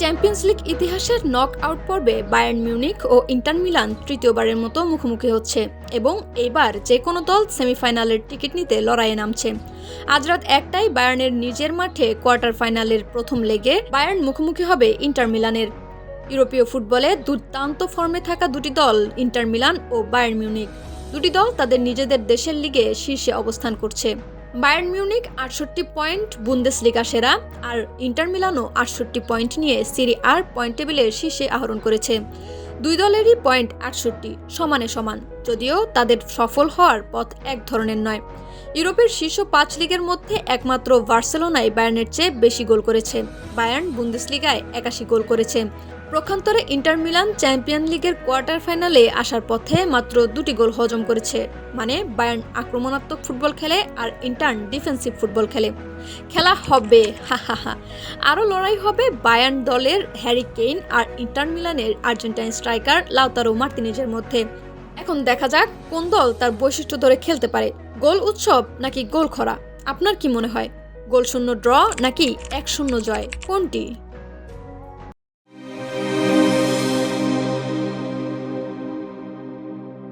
Champions league ইতিহাসের knock out পর্বে Bayern Munich ও ইন্টার মিলান তৃতীয়বারের মতো মুখোমুখি হচ্ছে এবং এবার যে কোনো দল সেমিফাইনালের টিকিট নিতে লড়াইয়ে নামছে। আজ রাত একটাই বায়ার্নের নিজের মাঠে কোয়ার্টার ফাইনালের প্রথম লেগে বায়ার্ন মুখোমুখি হবে ইন্টার মিলানের। ইউরোপীয় ফুটবলে দুর্দান্ত ফর্মে থাকা দুটি দল ইন্টার মিলান ও বায়ার্ন মিউনিক দুটি দল তাদের নিজেদের দেশের লিগে শীর্ষে অবস্থান করছে। বায়ার্ন মিউনিক আটষট্টি পয়েন্ট বুন্দেস লিগা সেরা, আর ইন্টার মিলানও আটষট্টি পয়েন্ট নিয়ে সিরি আর পয়েন্ট টেবিলের শীর্ষে আহরণ করেছে। দুই দলেরই পয়েন্ট আটষট্টি সমানে সমান, যদিও তাদের সফল হওয়ার পথ এক ধরনের নয়। ইউরোপের শীর্ষ পাঁচ লিগের মধ্যে একমাত্র বার্সেলোনায় বায়ার্নের চেয়ে বেশি গোল করেছে। বায়ার্ন বুন্দেসলিগায় একাশি গোল করেছে। প্রখান্তরে ইন্টার মিলান চ্যাম্পিয়ন লিগের কোয়ার্টার ফাইনালে আসার পথে মাত্র দুটি গোল হজম করেছে মানে বায়ার্ন আক্রমণাত্মক ফুটবল খেলে আর ইন্টার্ন ডিফেন্সিভ ফুটবল খেলে। খেলা হবে, হা হা হা। আরও লড়াই হবে বায়ার্ন দলের হ্যারি কেইন আর ইন্টার মিলানের আর্জেন্টাইন স্ট্রাইকার লাউতারো মার্তিনেজের মধ্যে। এখন দেখা যাক কোন দল তার বৈশিষ্ট্য ধরে খেলতে পারে, গোল উৎসব নাকি গোল খরা? আপনার কি মনে হয়? গোল শূন্য ড্র নাকি এক শূন্য জয়? কোনটি?